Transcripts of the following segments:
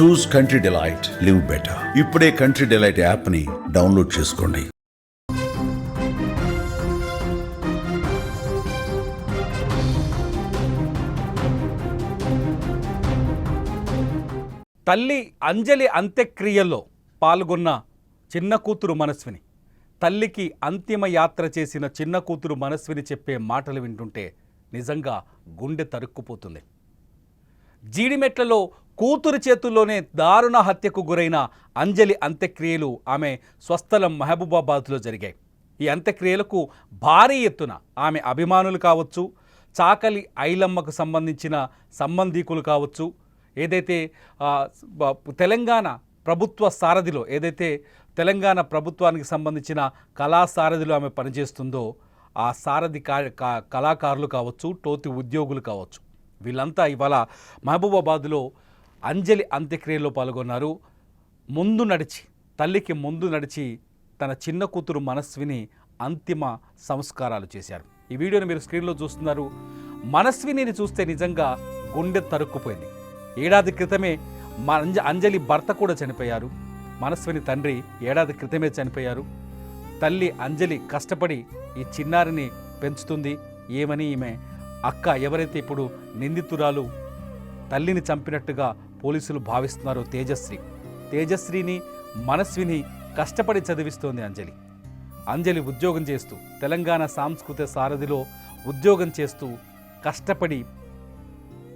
Choose Country Delight live better. ఇప్పుడే Country Delight యాప్ని download చేసుకోండి. తల్లి అంజలి అంత్యక్రియల్లో పాల్గొన్న చిన్న కూతురు మనస్విని. తల్లికి అంతిమ యాత్ర చేసిన చిన్న కూతురు మనస్విని చెప్పే మాటలు వింటుంటే నిజంగా గుండె తరుక్కుపోతుంది. జీడిమెట్లలో కూతురు చేతుల్లోనే దారుణ హత్యకు గురైన అంజలి అంత్యక్రియలు ఆమె స్వస్థలం మహబూబాబాద్లో జరిగాయి. ఈ అంత్యక్రియలకు భారీ ఎత్తున ఆమె అభిమానులు కావచ్చు చాకలి ఐలమ్మకు సంబంధించిన సంబంధీకులు కావచ్చు ఏదైతే తెలంగాణ ప్రభుత్వ సారథిలో ఏదైతే తెలంగాణ ప్రభుత్వానికి సంబంధించిన కళా సారథిలో ఆమె పనిచేస్తుందో ఆ సారథి కా- కా- కళాకారులు కావచ్చు టోతి ఉద్యోగులు కావచ్చు వీళ్ళంతా ఇవాళ మహబూబాబాద్లో అంజలి అంత్యక్రియలో పాల్గొన్నారు. ముందు నడిచి తల్లికి ముందు నడిచి తన చిన్న కూతురు మనస్విని అంతిమ సంస్కారాలు చేశారు. ఈ వీడియోని మీరు స్క్రీన్లో చూస్తున్నారు. మనస్వినిని చూస్తే నిజంగా గుండె తరుక్కుపోయింది. ఏడాది క్రితమే మా అంజ అంజలి భర్త కూడా చనిపోయారు. మనస్విని తండ్రి ఏడాది క్రితమే చనిపోయారు. తల్లి అంజలి కష్టపడి ఈ చిన్నారిని పెంచుతుంది. ఏమని ఈమె అక్క ఎవరైతే ఇప్పుడు నిందితురాలు తల్లిని చంపినట్టుగా పోలీసులు భావిస్తున్నారు తేజశ్రీ. తేజశ్రీని మనస్విని కష్టపడి చదివిస్తోంది అంజలి. అంజలి ఉద్యోగం చేస్తూ తెలంగాణ సాంస్కృతిక సారథిలో ఉద్యోగం చేస్తూ కష్టపడి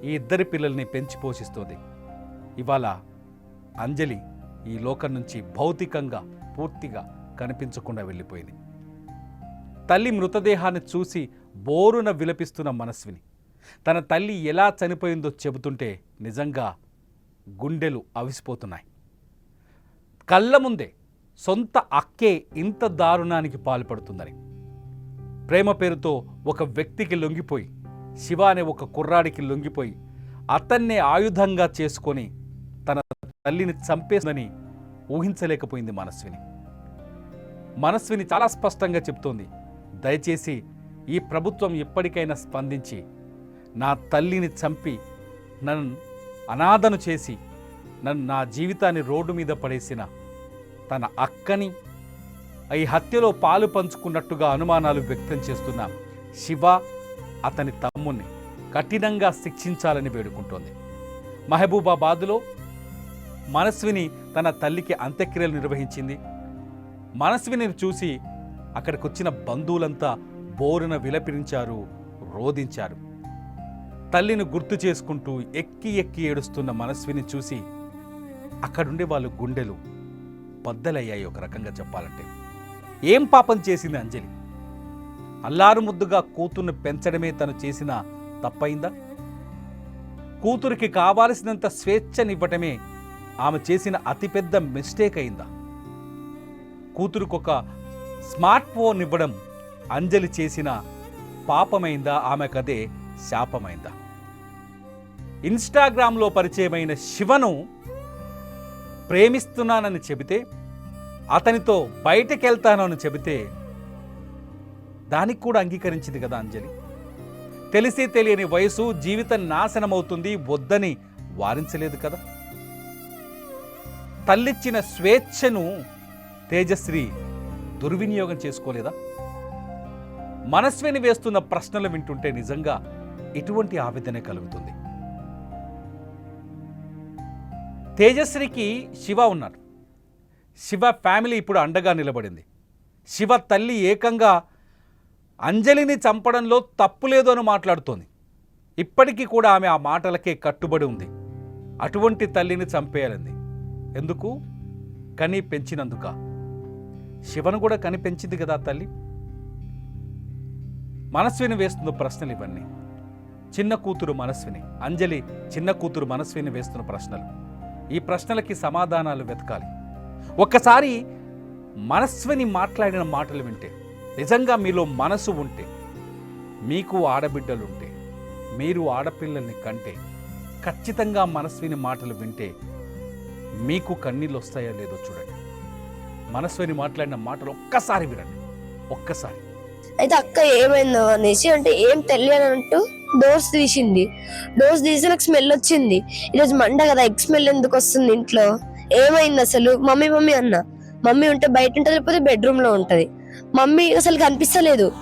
ఈ ఇద్దరి పిల్లల్ని పెంచి పోషిస్తోంది. ఇవాళ అంజలి ఈ లోకం నుంచి భౌతికంగా పూర్తిగా కనిపించకుండా వెళ్ళిపోయింది. తల్లి మృతదేహాన్ని చూసి బోరున విలపిస్తున్న మనస్విని. తన తల్లి ఎలా చనిపోయిందో చెబుతుంటే నిజంగా గుండెలు అవిసిపోతున్నాయి. కళ్ళ ముందే సొంత అక్కే ఇంత దారుణానికి పాల్పడుతుందని. ప్రేమ పేరుతో ఒక వ్యక్తికి లొంగిపోయి శివ అనే ఒక కుర్రాడికి లొంగిపోయి అతన్నే ఆయుధంగా చేసుకొని తన తల్లిని చంపేసిందని ఊహించలేకపోయింది మనస్విని. మనస్విని చాలా స్పష్టంగా చెప్తోంది దయచేసి ఈ ప్రభుత్వం ఎప్పటికైనా స్పందించి నా తల్లిని చంపి నన్ను అనాథను చేసి నన్ను నా జీవితాన్ని రోడ్డు మీద పడేసిన తన అక్కని ఈ హత్యలో పాలు పంచుకున్నట్టుగా అనుమానాలు వ్యక్తం చేస్తున్న శివ అతని తమ్ముణ్ణి కఠినంగా శిక్షించాలని వేడుకుంటోంది. మహబూబాబాద్లో మనస్విని తన తల్లికి అంత్యక్రియలు నిర్వహించింది. మనస్విని చూసి అక్కడికి వచ్చిన బంధువులంతా బోరున విలపించారు రోధించారు. తల్లిని గుర్తు చేసుకుంటూ ఎక్కి ఎక్కి ఏడుస్తున్న మనస్విని చూసి అక్కడుండే వాళ్ళు గుండెలు బద్దలయ్యాయి ఒక రకంగా చెప్పాలంటే. ఏం పాపం చేసింది అంజలి? అల్లారు ముద్దుగా కూతుర్ని పెంచడమే తను చేసిన తప్పైందా కూతురికి కావాల్సినంత స్వేచ్ఛనివ్వటమే ఆమె చేసిన అతిపెద్ద మిస్టేక్ అయిందా? కూతురుకు ఒక స్మార్ట్ ఫోన్ ఇవ్వడం అంజలి చేసిన పాపమైందా? ఆమెకదే శాపమైందా? ఇన్స్టాగ్రామ్లో పరిచయమైన శివను ప్రేమిస్తున్నానని చెబితే అతనితో బయటకెళ్తానని చెబితే దానికి కూడా అంగీకరించింది కదా అంజలి. తెలిసి తెలియని వయసు జీవితం నాశనమవుతుంది వద్దని వారించలేదు కదా. తల్లిచ్చిన స్వేచ్ఛను తేజశ్రీ దుర్వినియోగం చేసుకోలేదా? మనస్విని వేస్తున్న ప్రశ్నలు వింటుంటే నిజంగా ఇటువంటి ఆవేదన కలుగుతుంది. తేజశ్రీకి శివ ఉన్నారు. శివ ఫ్యామిలీ ఇప్పుడు అండగా నిలబడింది. శివ తల్లి ఏకంగా అంజలిని చంపడంలో తప్పు లేదు అని మాట్లాడుతోంది. ఇప్పటికీ కూడా ఆమె ఆ మాటలకే కట్టుబడి ఉంది. అటువంటి తల్లిని చంపేయాలంది. ఎందుకు? కని పెంచినందుక. శివను కూడా కని పెంచింది కదా తల్లి? మనస్విని వేస్తున్న ప్రశ్నలు ఇవన్నీ. చిన్న కూతురు మనస్విని. అంజలి చిన్న కూతురు మనస్విని వేస్తున్న ప్రశ్నలు. ఈ ప్రశ్నలకి సమాధానాలు వెతకాలి. ఒక్కసారి మనస్విని మాట్లాడిన మాటలు వింటే నిజంగా మీలో మనసు ఉంటే మీకు ఆడబిడ్డలుంటే మీరు ఆడపిల్లల్ని కంటే ఖచ్చితంగా మనస్విని మాటలు వింటే మీకు కన్నీళ్ళు వస్తాయో లేదో చూడండి. మనస్విని మాట్లాడిన మాటలు ఒక్కసారి వినండి. ఒక్కసారి. అయితే అక్క ఏమైందో అనేసి అంటే ఏం తెలియనంటూ డోర్స్ తీసింది. డోర్స్ తీసి నాకు స్మెల్ వచ్చింది. ఈరోజు మండ కదా ఎగ్ స్మెల్ ఎందుకు వస్తుంది ఇంట్లో? ఏమైంది అసలు? మమ్మీ మమ్మీ అన్న. మమ్మీ ఉంటే బయట ఉంటుంది లేకపోతే బెడ్రూమ్లో ఉంటది. మమ్మీ అసలు కనిపిస్తలేదు.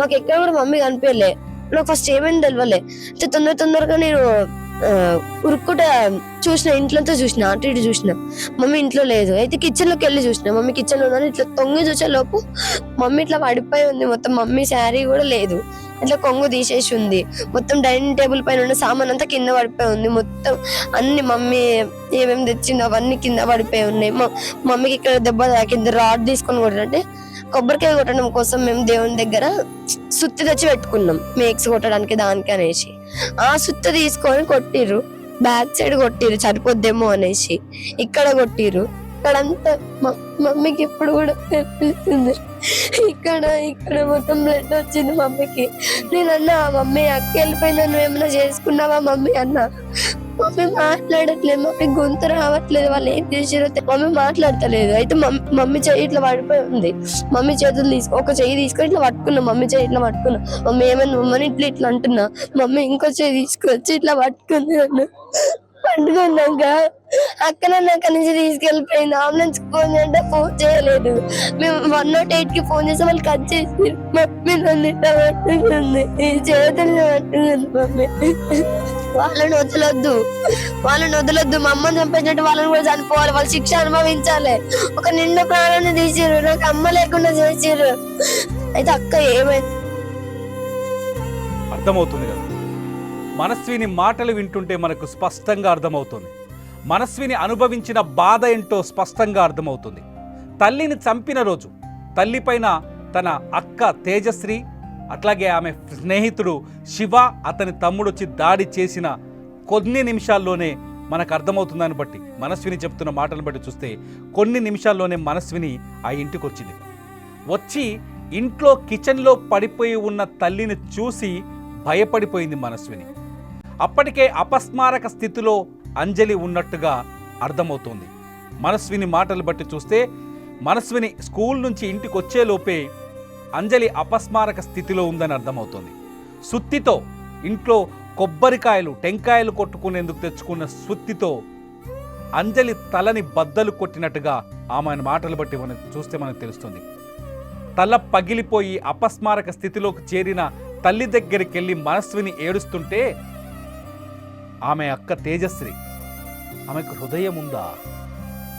మాకు ఎక్కడ కూడా మమ్మీ కనిపించలే. నాకు ఫస్ట్ ఏమైంది తెలియలే అయితే తొందర తొందరగా నేను ఉరుక్కుట చూసిన ఇంట్లోంతా చూసిన అటు ఇటు చూసిన. మమ్మీ ఇంట్లో లేదు. అయితే కిచెన్లోకి వెళ్ళి చూసిన. మమ్మీ కిచెన్లో ఉన్నాను ఇట్లా తొంగి చూసే లోపు మమ్మీ ఇట్లా పడిపోయి ఉంది. మొత్తం మమ్మీ శారీ కూడా లేదు. ఇట్లా కొంగు తీసేసి ఉంది. మొత్తం డైనింగ్ టేబుల్ పైన ఉన్న సామాన్ అంతా కింద పడిపోయి ఉంది. మొత్తం అన్ని మమ్మీ ఏమేమి తెచ్చిందో అవన్నీ కింద పడిపోయి ఉన్నాయి. మా మమ్మీకి ఇక్కడ దెబ్బ తాకింది. రాడ్ తీసుకొని కొట్టాలంటే కొబ్బరికాయ కొట్టడం కోసం మేము దేవుని దగ్గర సుత్తి తెచ్చి పెట్టుకున్నాం. మేక్స్ కొట్టడానికి దానికి అనేసి. ఆ సుత్తి తీసుకొని కొట్టిర్రు. Back side కొట్టిర్రు. సరిపోద్దేమో అనేసి. ఇక్కడ కొట్టిర్రు. అక్కడంతా మమ్మీకి ఇప్పుడు కూడా కనిపిస్తుంది. ఇక్కడ ఇక్కడ మొత్తం బ్లడ్ వచ్చింది మమ్మీకి. నేను అన్నా మమ్మీ అక్క వెళ్ళిపోయిందా? నువ్వు ఏమైనా చేసుకున్నావా మమ్మీ? అన్నా. మమ్మీ మాట్లాడట్లేదు. మమ్మీ గొంతు రావట్లేదు. వాళ్ళు ఏం చేసారో మమ్మీ మాట్లాడతలేదు. అయితే మమ్మీ మమ్మీ చెయ్యి ఇట్లా పడిపోయి ఉంది. మమ్మీ చేతులు తీసుకు ఒక చెయ్యి తీసుకొని ఇట్లా పట్టుకున్నా. మమ్మీ చెయ్యి ఇట్లా పట్టుకున్నా. మమ్మీ ఏమైనా మమ్మని ఇట్లా ఇట్లా అంటున్నా? మమ్మీ ఇంకో చెయ్యి తీసుకొచ్చి ఇట్లా పట్టుకుంది నన్ను. పండుగ అక్క అక్కడ అక్కడి నుంచి తీసుకెళ్ళిపోయింది. అంబులెన్స్ ఫోన్ అంటే ఫోన్ చేయలేదు. మేము వన్ నాట్ ఎయిట్కి ఫోన్ చేస్తే వాళ్ళు కట్ చేసి మమ్మీ నన్ను పట్టుకుంది. ఈ చేతులు పట్టుకుంది మమ్మీ. వాళ్ళని వదలొద్దు. వాళ్ళని వదలొద్దు. మా అమ్మని చంపేసినట్టు వాళ్ళని కూడా చనిపోవాలి. వాళ్ళు శిక్ష అనుభవించాలి. ఒక నిండు ప్రాణాన్ని తీసిరు నాకు అమ్మ లేకుండా చేసిరు అయితే అక్క ఏమైంది? అర్థమవుతుంది కదా. మనస్విని మాటలు వింటుంటే మనకు స్పష్టంగా అర్థమవుతుంది. మనస్విని అనుభవించిన బాధ ఏంటో స్పష్టంగా అర్థమవుతుంది. తల్లిని చంపిన రోజు తల్లిపైన తన అక్క తేజశ్రీ అట్లాగే ఆమె స్నేహితుడు శివ అతని తమ్ముడు వచ్చి దాడి చేసిన కొన్ని నిమిషాల్లోనే మనకు అర్థమవుతుందని బట్టి మనస్విని చెప్తున్న మాటలను బట్టి చూస్తే కొన్ని నిమిషాల్లోనే మనస్విని ఆ ఇంటికి వచ్చింది వచ్చి ఇంట్లో కిచెన్లో పడిపోయి ఉన్న తల్లిని చూసి భయపడిపోయింది మనస్విని. అప్పటికే అపస్మారక స్థితిలో అంజలి ఉన్నట్టుగా అర్థమవుతోంది. మనస్విని మాటలు బట్టి చూస్తే మనస్విని స్కూల్ నుంచి ఇంటికి వచ్చేలోపే అంజలి అపస్మారక స్థితిలో ఉందని అర్థమవుతుంది. సుత్తితో ఇంట్లో కొబ్బరికాయలు టెంకాయలు కొట్టుకునేందుకు తెచ్చుకున్న సుత్తితో అంజలి తలని బద్దలు కొట్టినట్టుగా ఆమె మాటలు బట్టి మనం చూస్తే మనకు తెలుస్తుంది. తల పగిలిపోయి అపస్మారక స్థితిలోకి చేరిన తల్లి దగ్గరికి వెళ్ళి మనస్విని ఏడుస్తుంటే ఆమె అక్క తేజశ్రీ. ఆమెకు హృదయం ఉందా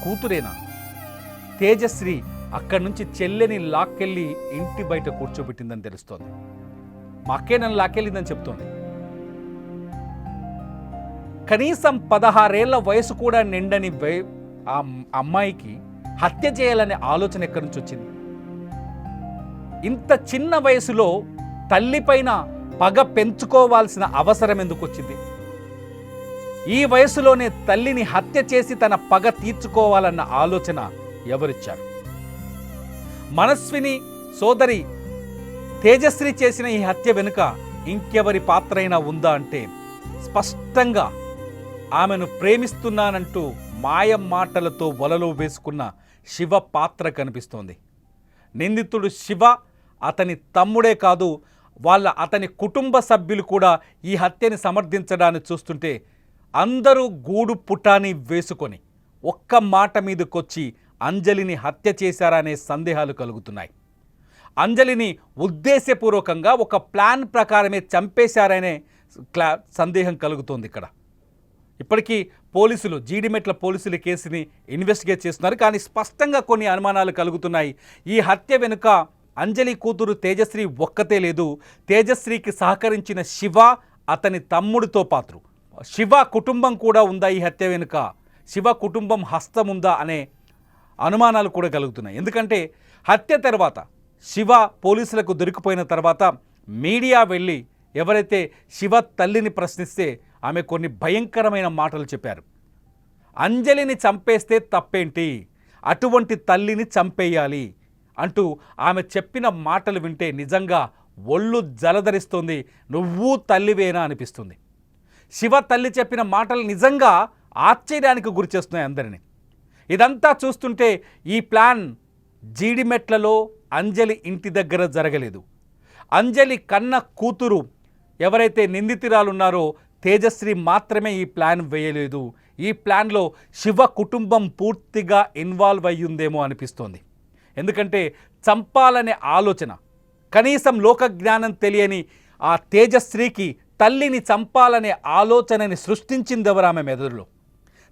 కూతురేనా? తేజశ్రీ అక్కడి నుంచి చెల్లెని లాక్కెళ్ళి ఇంటి బయట కూర్చోబెట్టిందని తెలుస్తోంది. మా అక్కే నన్ను లాక్కెళ్ళిందని చెప్తోంది. కనీసం పదహారేళ్ళ వయసు కూడా నిండని ఆ అమ్మాయికి హత్య చేయాలనే ఆలోచన ఎక్కడి నుంచి వచ్చింది ఇంత చిన్న వయసులో తల్లిపైన పగ పెంచుకోవాల్సిన అవసరం ఎందుకు వచ్చింది ఈ వయసులోనే తల్లిని హత్య చేసి తన పగ తీర్చుకోవాలన్న ఆలోచన ఎవరిచ్చారు? మనస్విని సోదరి తేజశ్రీ చేసిన ఈ హత్య వెనుక ఇంకెవరి పాత్రైనా ఉందా అంటే స్పష్టంగా ఆమెను ప్రేమిస్తున్నానంటూ మాయం మాటలతో వలలో వేసుకున్న శివ పాత్ర కనిపిస్తోంది. నిందితుడు శివ అతని తమ్ముడే కాదు వాళ్ళ అతని కుటుంబ సభ్యులు కూడా ఈ హత్యని సమర్థించడాన్ని చూస్తుంటే అందరూ గూడు పుటాని వేసుకొని ఒక్క మాట మీదకొచ్చి అంజలిని హత్య చేశారా అనే సందేహాలు కలుగుతున్నాయి. అంజలిని ఉద్దేశపూర్వకంగా ఒక ప్లాన్ ప్రకారమే చంపేశారనే క్లా సందేహం కలుగుతోంది ఇక్కడ. ఇప్పటికీ పోలీసులు జీడిమెట్ల పోలీసులు కేసుని ఇన్వెస్టిగేట్ చేస్తున్నారు. కానీ స్పష్టంగా కొన్ని అనుమానాలు కలుగుతున్నాయి. ఈ హత్య వెనుక అంజలి కూతురు తేజశ్రీ ఒక్కతే లేదు. తేజశ్రీకి సహకరించిన శివ అతని తమ్ముడితో పాత్రు. శివ కుటుంబం కూడా ఉందా ఈ హత్య వెనుక? శివ కుటుంబం హస్తం ఉందా అనే అనుమానాలు కూడా కలుగుతున్నాయి. ఎందుకంటే హత్య తర్వాత శివ పోలీసులకు దొరికిపోయిన తర్వాత మీడియా వెళ్ళి ఎవరైతే శివ తల్లిని ప్రశ్నిస్తే ఆమె కొన్ని భయంకరమైన మాటలు చెప్పారు. అంజలిని చంపేస్తే తప్పేంటి? అటువంటి తల్లిని చంపేయాలి అంటూ ఆమె చెప్పిన మాటలు వింటే నిజంగా ఒళ్ళు జలధరిస్తుంది. నువ్వు తల్లివేనా అనిపిస్తుంది. శివ తల్లి చెప్పిన మాటలు నిజంగా ఆశ్చర్యానికి గురిచేస్తున్నాయి అందరినీ. ఇదంతా చూస్తుంటే ఈ ప్లాన్ జీడిమెట్లలో అంజలి ఇంటి దగ్గర జరగలేదు. అంజలి కన్న కూతురు ఎవరైతే నిందితురాలున్నారో తేజశ్రీ మాత్రమే ఈ ప్లాన్ వేయలేదు. ఈ ప్లాన్లో శివ కుటుంబం పూర్తిగా ఇన్వాల్వ్ అయ్యిందేమో అనిపిస్తోంది. ఎందుకంటే చంపాలనే ఆలోచన కనీసం లోక జ్ఞానం తెలియని ఆ తేజశ్రీకి తల్లిని చంపాలనే ఆలోచనని సృష్టించిందెవరు ఆమె మెదడులో?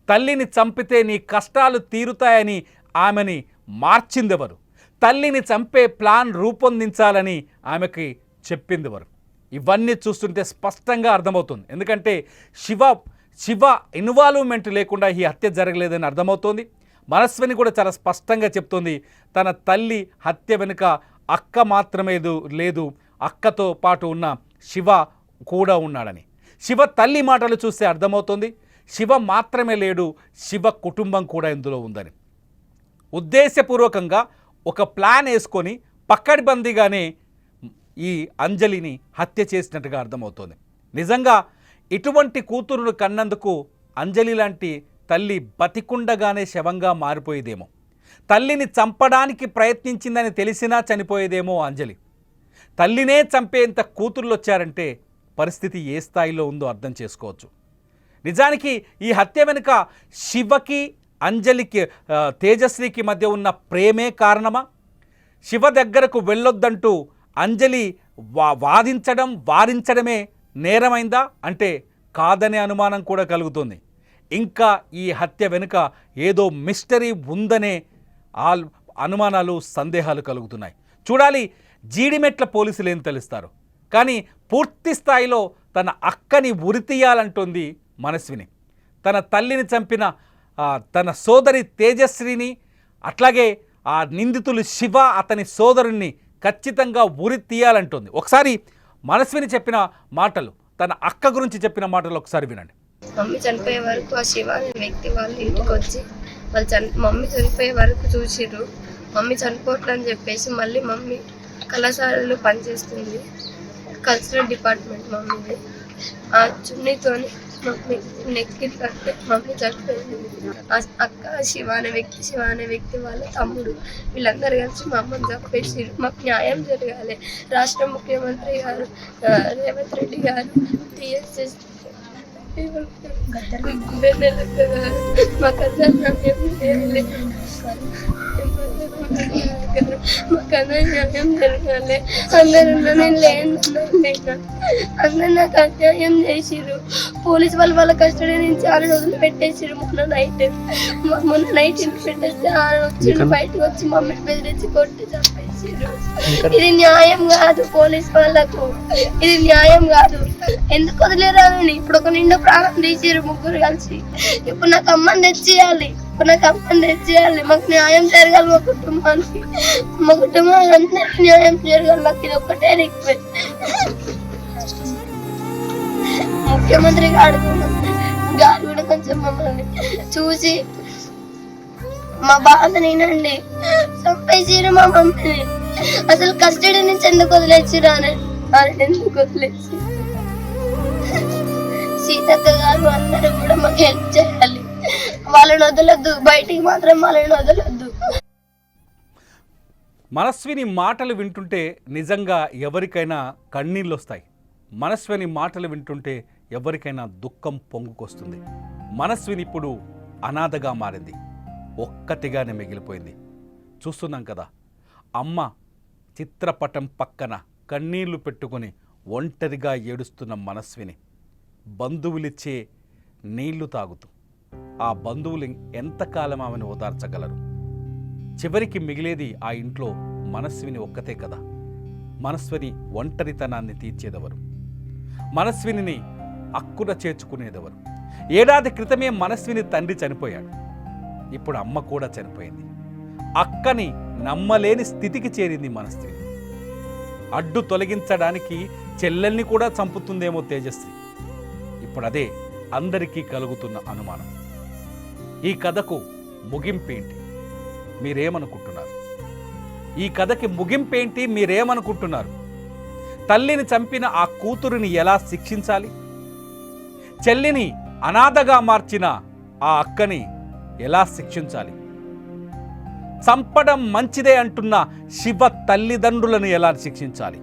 తల్లిని చంపితే నీ కష్టాలు తీరుతాయని ఆమెని మార్చిందెవరు? తల్లిని చంపే ప్లాన్ రూపొందించాలని ఆమెకి చెప్పిందెవరు? ఇవన్నీ చూస్తుంటే స్పష్టంగా అర్థమవుతుంది. ఎందుకంటే శివ శివ ఇన్వాల్వ్మెంట్ లేకుండా ఈ హత్య జరగలేదని అర్థమవుతోంది. మనస్విని కూడా చాలా స్పష్టంగా చెప్తుంది. తన తల్లి హత్య వెనుక అక్క మాత్రమేదు లేదు. అక్కతో పాటు ఉన్న శివ కూడా ఉన్నాడని. శివ తల్లి మాటలు చూస్తే అర్థమవుతుంది. శివ మాత్రమే లేడు శివ కుటుంబం కూడా ఇందులో ఉందని. ఉద్దేశపూర్వకంగా ఒక ప్లాన్ వేసుకొని పక్కడిబందీగానే ఈ అంజలిని హత్య చేసినట్టుగా అర్థమవుతోంది. నిజంగా ఇటువంటి కూతురును కన్నందుకు అంజలి లాంటి తల్లి బతికుండగానే శవంగా మారిపోయేదేమో. తల్లిని చంపడానికి ప్రయత్నించిందని తెలిసినా చనిపోయేదేమో అంజలి. తల్లినే చంపేంత కూతుర్లు వచ్చారంటే పరిస్థితి ఏ స్థాయిలో ఉందో అర్థం చేసుకోవచ్చు. నిజానికి ఈ హత్య వెనుక శివకి అంజలికి తేజస్వికి తేజశ్రీకి మధ్య ఉన్న ప్రేమే కారణమా? శివ దగ్గరకు వెళ్ళొద్దంటూ అంజలి వా వాదించడం వారించడమే నేరమైందా? అంటే కాదనే అనుమానం కూడా కలుగుతుంది. ఇంకా ఈ హత్య వెనుక ఏదో మిస్టరీ ఉందనే ఆల్ అనుమానాలు సందేహాలు కలుగుతున్నాయి. చూడాలి జీడిమెట్ల పోలీసులు ఏం తెలుస్తారు? కానీ పూర్తి స్థాయిలో తన అక్కని ఉరితీయాలంటుంది మనస్విని. తన తల్లిని చంపిన తన సోదరి తేజస్విని అట్లాగే ఆ నిందితులు శివ అతని సోదరుణ్ణి ఖచ్చితంగా ఉరి తీయాలంటుంది ఒకసారి మనస్విని చెప్పిన మాటలు తన అక్క గురించి చెప్పిన మాటలు ఒకసారి వినండి. మమ్మీ చనిపోయే వరకు ఆ శివ అనే వ్యక్తి వాళ్ళు ఇంటికి వచ్చి వాళ్ళు చని మమ్మీ చనిపోయే వరకు చూసిరు మమ్మీ చనిపోవట్లని చెప్పేసి మళ్ళీ మమ్మీ కళాశాలలో పనిచేస్తుంది. కల్చరల్ డిపార్ట్మెంట్ మమ్మీది ఆ చున్నీతో మమ్మీ నెక్కి కట్టే మమ్మీ చచ్చిపోయింది. అక్క శివ అనే వ్యక్తి శివ అనే వ్యక్తి వాళ్ళ తమ్ముడు వీళ్ళందరూ కలిసి మా అమ్మని చంపేసి మాకు న్యాయం జరగాలి. రాష్ట్ర ముఖ్యమంత్రి గారు రేవంత్ రెడ్డి గారు టీఎస్ఎస్ మాకు అసలు అసలు న్యాయం జరగాలి. అందరూ నేను లేను. అందరు నాకు అన్యాయం చేసిర్రు. పోలీస్ వాళ్ళు వాళ్ళ కస్టడీ నుంచి ఆరు రోజులు పెట్టేసిర్రు. మొన్న నైట్ మొన్న నైట్ ఇంటి పెట్టేస్తే ఆరు వచ్చి బయటకు వచ్చి మమ్మల్ని బెదిరించి కొట్టి చంపేసిర్రు. ఇది న్యాయం కాదు పోలీస్ వాళ్ళకు. ఇది న్యాయం కాదు. ఎందుకు వదిలేరాని ఇప్పుడు ఒక నిండా ప్రాణం తీసిర్రు ముగ్గురు కలిసి. ఇప్పుడు నాకు అమ్మని తెచ్చేయాలి. నాకు అమ్మని తెచ్చేయాలి మాకు న్యాయం జరగాలి మా కుటుంబానికి. మా కుటుంబానికి అందరికి న్యాయం జరగాలి. మాకు ఇది ఒక్కటే రిక్వెస్ట్ ముఖ్యమంత్రి గారు గారు కూడా కొంచెం మమ్మల్ని చూసి మా బాధ నేనండి చంపేసిరు మా మమ్మీని అసలు కస్టడీ నుంచి ఎందుకు వదిలేసిరు అని ఎందుకు వదిలేసి సీతక్క గారు అందరూ కూడా మాకు హెల్ప్ చేయాలి. వాళ్ళని వదలొద్దు. బయటికి మాత్రం వాళ్ళని వదలొద్దు. మనస్విని మాటలు వింటుంటే నిజంగా ఎవరికైనా కన్నీళ్ళు వస్తాయి మనస్విని మాటలు వింటుంటే ఎవరికైనా దుఃఖం పొంగుకొస్తుంది. మనస్విని ఇప్పుడు అనాథగా మారింది. ఒక్కటిగానే మిగిలిపోయింది. చూస్తున్నాం కదా అమ్మ చిత్రపటం పక్కన కన్నీళ్ళు పెట్టుకొని ఒంటరిగా ఏడుస్తున్న మనస్విని బంధువులిచ్చే నీళ్ళు తాగుతూ ఆ బంధువులు ఎంతకాలం ఆమెను ఓదార్చగలరు? చివరికి మిగిలేది ఆ ఇంట్లో మనస్విని ఒక్కతే కదా. మనస్విని ఒంటరితనాన్ని తీర్చేదెవరు? మనస్విని అక్కున చేర్చుకునేదెవరు? ఏడాది క్రితమే మనస్విని తండ్రి చనిపోయాడు. ఇప్పుడు అమ్మ కూడా చనిపోయింది. అక్కని నమ్మలేని స్థితికి చేరింది మనస్విని. అడ్డు తొలగించడానికి చెల్లెల్ని కూడా చంపుతుందేమో తేజస్వి. ఇప్పుడు అదే అందరికీ కలుగుతున్న అనుమానం. ఈ కథకు ముగింపేంటి మీరేమనుకుంటున్నారు? ఈ కథకి ముగింపేంటి మీరేమనుకుంటున్నారు? తల్లిని చంపిన ఆ కూతురిని ఎలా శిక్షించాలి? చెల్లిని అనాథగా మార్చిన ఆ అక్కని ఎలా శిక్షించాలి? చంపడం మంచిదే అంటున్న శివ తల్లిదండ్రులను ఎలా శిక్షించాలి?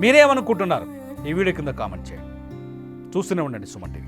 మీరేమనుకుంటున్నారు? ఈ వీడియో కింద కామెంట్ చేయండి. చూస్తూనే ఉండండి సుమన్ టీవీ.